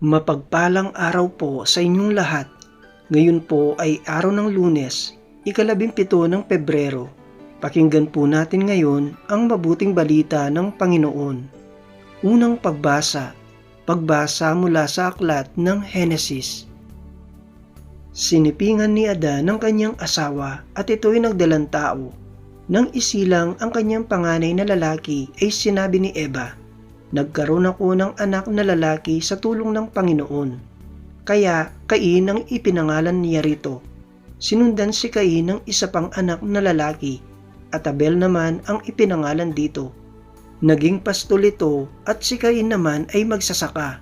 Mapagpalang araw po sa inyong lahat. Ngayon po ay araw ng lunes, ikalabing pito ng Pebrero. Pakinggan po natin ngayon ang mabuting balita ng Panginoon. Unang pagbasa, pagbasa mula sa aklat ng Henesis. Sinipingan ni Adan ng kanyang asawa at ito'y nagdalang tao. Nang isilang ang kanyang panganay na lalaki ay sinabi ni Eva, Nagkaroon ako ng anak na lalaki sa tulong ng Panginoon. Kaya Cain ang ipinangalan niya rito. Sinundan si Cain ng isa pang anak na lalaki at Abel naman ang ipinangalan dito. Naging pastol ito at si Cain naman ay magsasaka.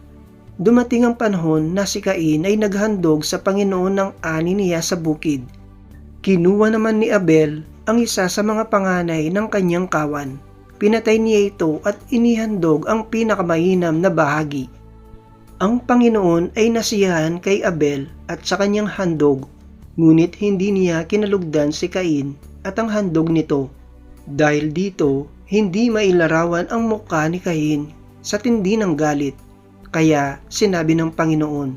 Dumating ang panahon na si Cain ay naghandog sa Panginoon ng ani niya sa bukid. Kinuha naman ni Abel ang isa sa mga panganay ng kanyang kawan pinatay niya ito at inihandog ang pinakamahinam na bahagi. Ang Panginoon ay nasiyahan kay Abel at sa kanyang handog, ngunit hindi niya kinalugdan si Cain at ang handog nito. Dahil dito, hindi mailarawan ang mukha ni Cain sa tindi ng galit. Kaya sinabi ng Panginoon,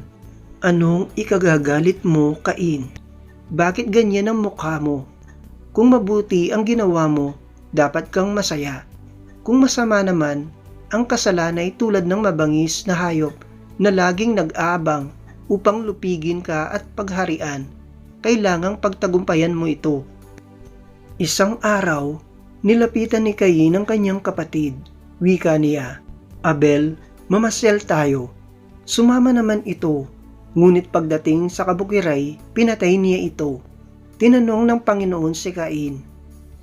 Anong ikagagalit mo, Cain? Bakit ganyan ang mukha mo? Kung mabuti ang ginawa mo, dapat kang masaya. Kung masama naman, ang kasalan ay tulad ng mabangis na hayop na laging nag-aabang upang lupigin ka at pagharian. Kailangang pagtagumpayan mo ito. Isang araw, nilapitan ni Cain ang kanyang kapatid. Wika niya, Abel, mamasyal tayo. Sumama naman ito, ngunit pagdating sa kabukiray, pinatay niya ito. Tinanong ng Panginoon si Cain,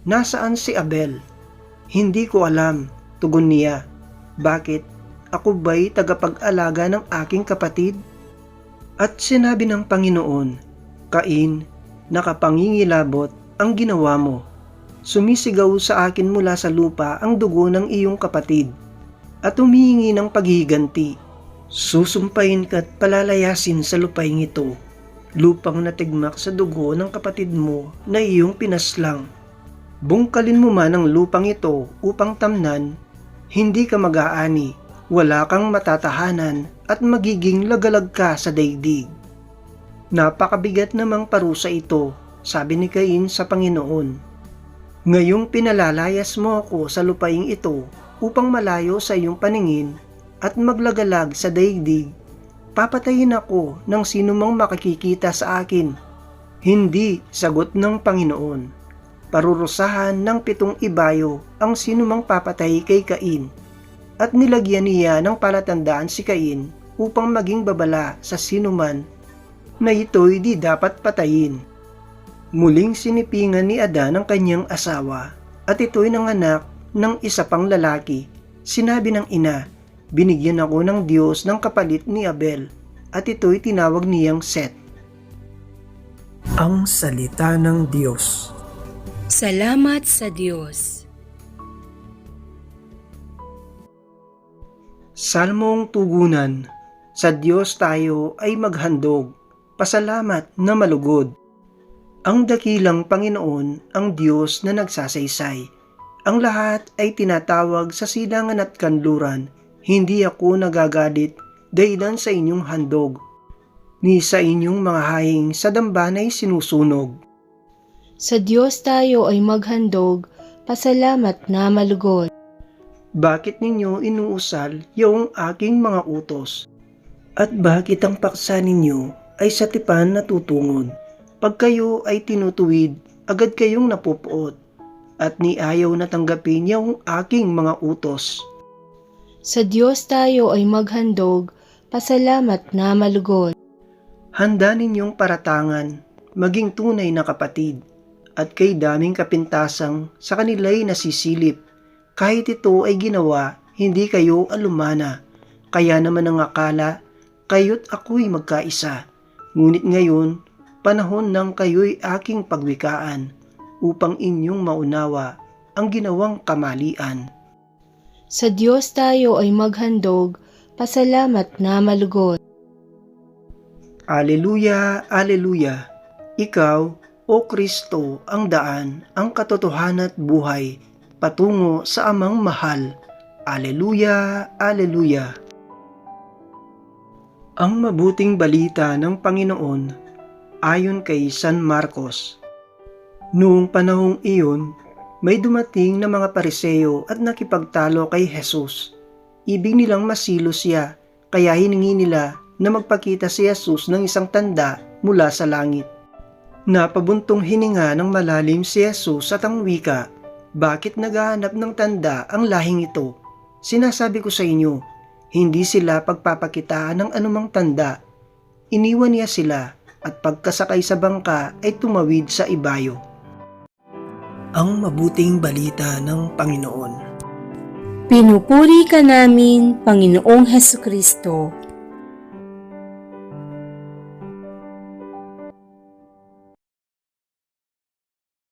Nasaan si Abel? Hindi ko alam, tugon niya. Bakit? Ako ba'y tagapag-alaga ng aking kapatid? At sinabi ng Panginoon, Kain, nakapangingilabot ang ginawa mo. Sumisigaw sa akin mula sa lupa ang dugo ng iyong kapatid at humihingi ng paghiganti. Susumpayin ka't palalayasin sa lupaing ito, lupang natigmak sa dugo ng kapatid mo na iyong pinaslang Bungkalin mo man ang lupang ito upang tamnan, hindi ka mag-aani, wala kang matatahanan at magiging lagalag ka sa daigdig. Napakabigat namang parusa ito, sabi ni Cain sa Panginoon. Ngayong pinalalayas mo ako sa lupaing ito upang malayo sa iyong paningin at maglagalag sa daigdig, papatayin ako ng sinumang makakikita sa akin. Hindi, sagot ng Panginoon parurusahan ng pitong ibayo ang sinumang papatay kay Cain at nilagyan niya ng palatandaan si Cain upang maging babala sa sinuman na ito'y di dapat patayin. Muling sinipingan ni Adan ang kanyang asawa at ito'y nanganak ng isa pang lalaki. Sinabi ng ina, binigyan ako ng Diyos ng kapalit ni Abel at ito'y tinawag niyang Set. Ang Salita ng Diyos Salamat sa Diyos. Salmong Tugunan Sa Diyos tayo ay maghandog, pasalamat na malugod. Ang dakilang Panginoon ang Diyos na nagsasaysay. Ang lahat ay tinatawag sa silangan at kanluran. Hindi ako nagagalit dahilan sa inyong handog. Ni sa inyong mga haing sa dambanay sinusunog sa Diyos tayo ay maghandog, pasalamat na malugod. Bakit ninyo inuusal yung aking mga utos? At bakit ang paksa ninyo ay sa tipan natutungod? Pag kayo ay tinutuwid, agad kayong napupuot, at ni ayaw na tanggapin yung aking mga utos. Sa Diyos tayo ay maghandog, pasalamat na malugod. Handa ninyong paratangan, maging tunay na kapatid at kay daming kapintasang sa kanila'y nasisilip. Kahit ito ay ginawa, hindi kayo alumana. Kaya naman ang akala, kayo't ako'y magkaisa. Ngunit ngayon, panahon ng kayo'y aking pagwikaan upang inyong maunawa ang ginawang kamalian. Sa Diyos tayo ay maghandog, pasalamat na malugod. Aleluya, Aleluya! Ikaw, o Kristo ang daan, ang katotohanan at buhay patungo sa amang mahal. Aleluya, Aleluya. Ang mabuting balita ng Panginoon ayon kay San Marcos. Noong panahong iyon, may dumating na mga pariseo at nakipagtalo kay Jesus. Ibig nilang masilo siya, kaya hiningi nila na magpakita si Jesus ng isang tanda mula sa langit. Napabuntong hininga ng malalim si Jesus at ang wika, bakit naghahanap ng tanda ang lahing ito? Sinasabi ko sa inyo, hindi sila pagpapakitaan ng anumang tanda. Iniwan niya sila at pagkasakay sa bangka ay tumawid sa ibayo. Ang mabuting balita ng Panginoon. Pinupuri ka namin, Panginoong Heso Kristo.